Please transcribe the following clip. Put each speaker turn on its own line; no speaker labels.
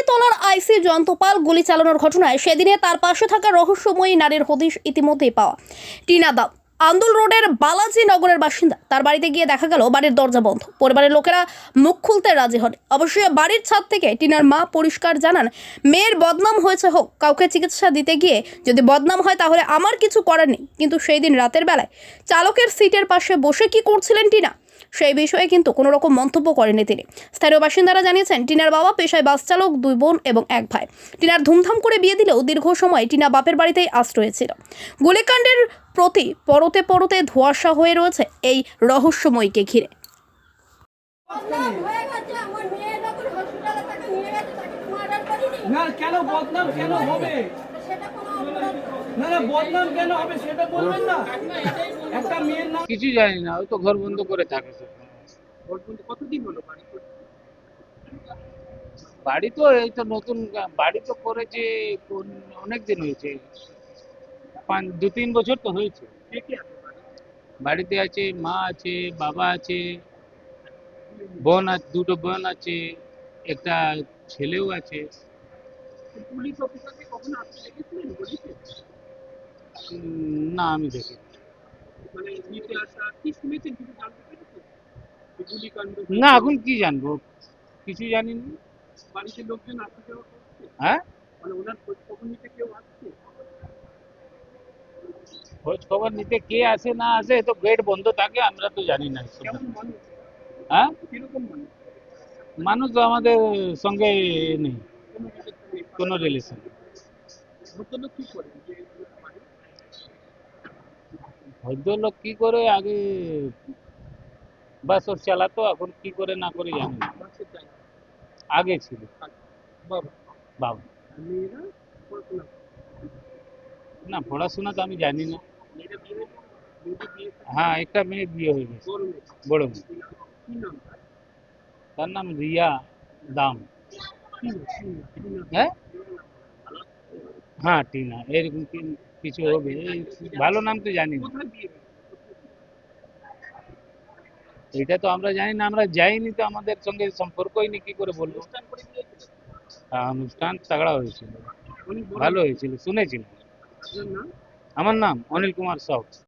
কুলিতলার আইসি জয়ন্তপাল গুলি চালানোর ঘটনায় সেদিনে তার পাশে থাকা রহস্যময়ী নারীর হদিশ ইতিমধ্যেই পাওয়া। টিনা দাম আন্দুল রোডের বালাজি নগরের বাসিন্দা। তার বাড়িতে গিয়ে দেখা গেল, বাড়ির দরজা বন্ধ। পরিবারের লোকেরা মুখ খুলতে রাজি হন। অবশ্যই বাড়ির ছাদ থেকে টিনার মা পরিষ্কার জানান, মেয়ের বদনাম হয়েছে হোক, কাউকে চিকিৎসা দিতে গিয়ে যদি বদনাম হয় তাহলে আমার কিছু করার নেই। কিন্তু সেই দিন রাতের বেলায় চালকের সিটের পাশে বসে কি করছিলেন টিনা? সেই বিষয়ে কিন্তু কোনো রকম মন্তব্য করেনি তিনি। স্থানীয় বাসিন্দারা জানিয়েছেন টিনার বাবা পেশায় বাস চালক দুই বোন এবং এক ভাই। টিনার ধুমধাম করে বিয়ে দিলেও দীর্ঘ সময় টিনা বাপের বাড়িতেই আশ্রয় ছিল। গুলিকাণ্ডের প্রতি পরতে পরতে ধোঁয়াশা হয়ে রয়েছে এই রহস্যময়কে ঘিরে।
না কেন বদনাম কেন হবে?
সেটা কোনো
না না বদনাম কেন হবে সেটা বলবেন না। একটা মেয়ের নাম
কিছু জানি না ওই তো ঘর বন্ধ করে থাকে সব।
কতদিন হলো বাড়ি
বাড়ি তো এই তো নতুন বাড়ি তো করেছে অনেক দিন হয়েছে। পাঁচ দু তিন বছর তো হয়েছে। বাড়িতে? আছে মা আছে বাবা আছে বোন আছে দুটো বোন আছে একটা ছেলেও আছে।
পুলিশ অফিসারকে কখনো আপনি দেখেছিলেন?
না আমি দেখি না এখন কি জানব? কিছু জানি না
বাড়িতে লোকজন আসতে যাওয়া
হ্যাঁ?
মানে ওনার খোঁজ খবর নিতে কেউ আসছে?
খোঁজ খবর নিতে কে আসে না আসে তো গেট বন্ধ থাকে আমরা তো জানি না
মানুষ?
হ্যাঁ?
কীরকম মানুষ?
মানুষ তো আমাদের সঙ্গে নেই।
কোনো।
রিলেশন
কি
ভদ্রলোক কি করে আগে বাস ওর চালাতো, এখন কি করে না করে জানি
বাসের
আগে ছিল।
বাবা।
না, পড়াশোনা তো আমি জানি না। হ্যাঁ একটা মেয়ে বিয়ে হয়ে গেছে।
বড় মেয়ে। তার
নাম রিয়া দাম। হ্যাঁ? হ্যাঁ টিনা এরকম কিছু হবে? ভালো নাম তো জানি না। এটা তো আমরা জানি না আমরা যাইনি তো আমাদের সঙ্গে সম্পর্কই নেই কি করে বলব? হ্যাঁ, অনুষ্ঠান তাগড়া হয়েছিল। ভালো হয়েছিল শুনেছিলাম। আমার নাম অনিল কুমার সাউ।